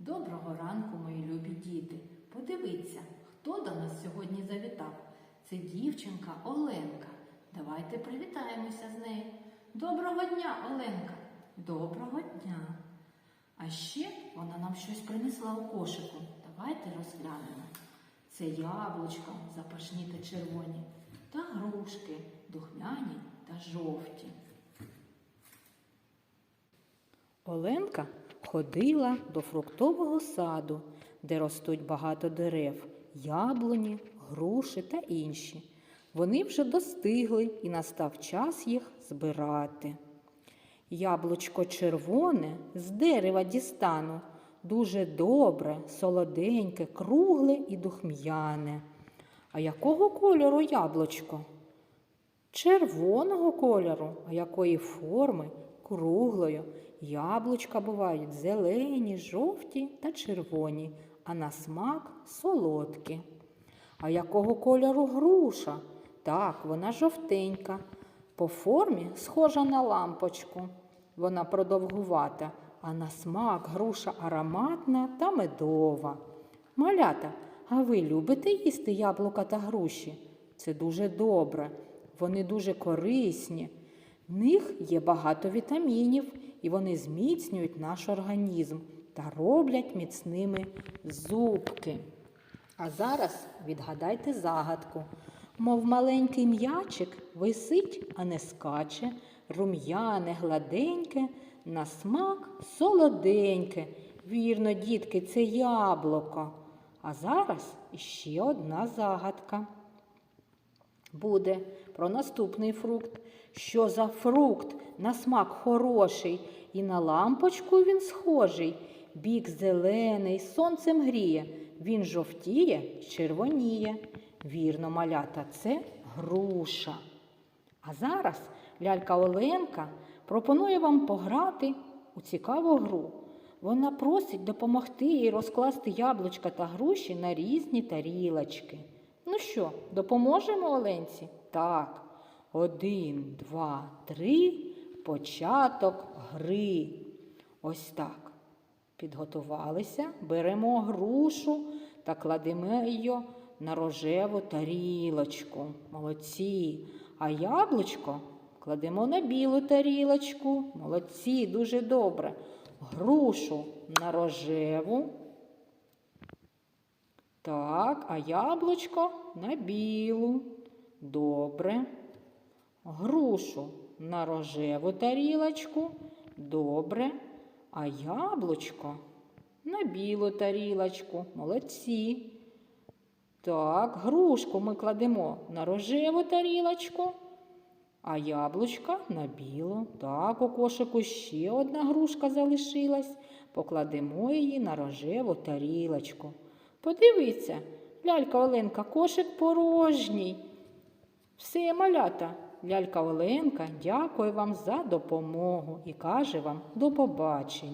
Доброго ранку, мої любі діти. Подивіться, хто до нас сьогодні завітав. Це дівчинка Оленка. Давайте привітаємося з нею. Доброго дня, Оленка! Доброго дня! А ще вона нам щось принесла у кошику. Давайте розглянемо. Це яблучка запашні та червоні, та грушки духмяні та жовті. Оленка ходила до фруктового саду, де ростуть багато дерев, яблуні, груші та інші. Вони вже достигли і настав час їх збирати. Яблучко червоне з дерева дістану, дуже добре, солоденьке, кругле і духм'яне. А якого кольору яблучко? Червоного кольору, а якої форми? Круглою. Яблучка бувають зелені, жовті та червоні, а на смак солодкі. А якого кольору груша? Так, вона жовтенька. По формі схожа на лампочку. Вона продовгувата, а на смак груша ароматна та медова. Малята, а ви любите їсти яблука та груші? Це дуже добре. Вони дуже корисні. В них є багато вітамінів, і вони зміцнюють наш організм та роблять міцними зубки. А зараз відгадайте загадку. Мов маленький м'ячик висить, а не скаче, рум'яне, гладеньке, на смак солоденьке. Вірно, дітки, це яблуко. А зараз іще одна загадка буде про наступний фрукт. Що за фрукт на смак хороший, і на лампочку він схожий. Бік зелений, сонцем гріє, він жовтіє, червоніє. Вірно, малята, це груша. А зараз лялька Оленка пропонує вам пограти у цікаву гру. Вона просить допомогти їй розкласти яблучка та груші на різні тарілочки. Ну що, допоможемо Оленці? Так. Один, два, три. Початок гри. Ось так. Підготувалися, беремо грушу та кладемо її на рожеву тарілочку. Молодці. А яблучко кладемо на білу тарілочку. Молодці, дуже добре. Грушу на рожеву. Так, а яблучко на білу. Добре. Грушу на рожеву тарілочку. Добре. А яблучко на білу тарілочку. Молодці. Так, грушку ми кладемо на рожеву тарілочку, а яблучка на білу. Так, у кошику ще одна грушка залишилась. Покладемо її на рожеву тарілочку. Подивіться, лялька Оленка, кошик порожній. Все, малята, лялька Оленка дякує вам за допомогу і каже вам до побачення.